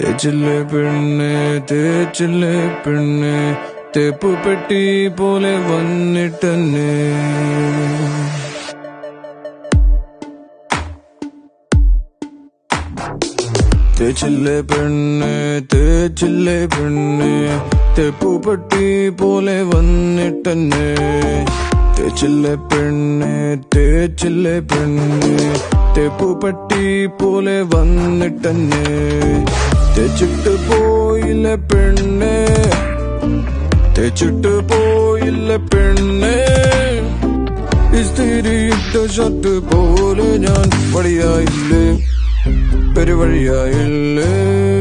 തേച്ചില്ലേ പെണ്ണെ തേച്ചില്ലേ പെണ്ണെ. തേപ്പ് പെട്ടി പോലെ വന്നിട്ടെന്നെ. തേച്ചില്ലേ പെണ്ണെ തേച്ചില്ലേ പെണ്ണെ. തേപ്പു പെട്ടി പോലെ വന്നിട്ടെന്നെ. തേച്ചില്ലേ പെണ്ണെ തേച്ചില്ലേ പെണ്ണെ. തേപ്പു പെട്ടി പോലെ വന്നിട്ടെന്നെ. തേച്ചിട്ട് പോയില്ല പെണ്ണെ. തെച്ചിട്ട് പോയില്ല പെണ്ണെ. ഇസ്തിരിയിട്ട ഷർട്ട് പോലെ ഞാൻ വഴിയായില്ലേ? പെരുവഴിയായില്ലേ?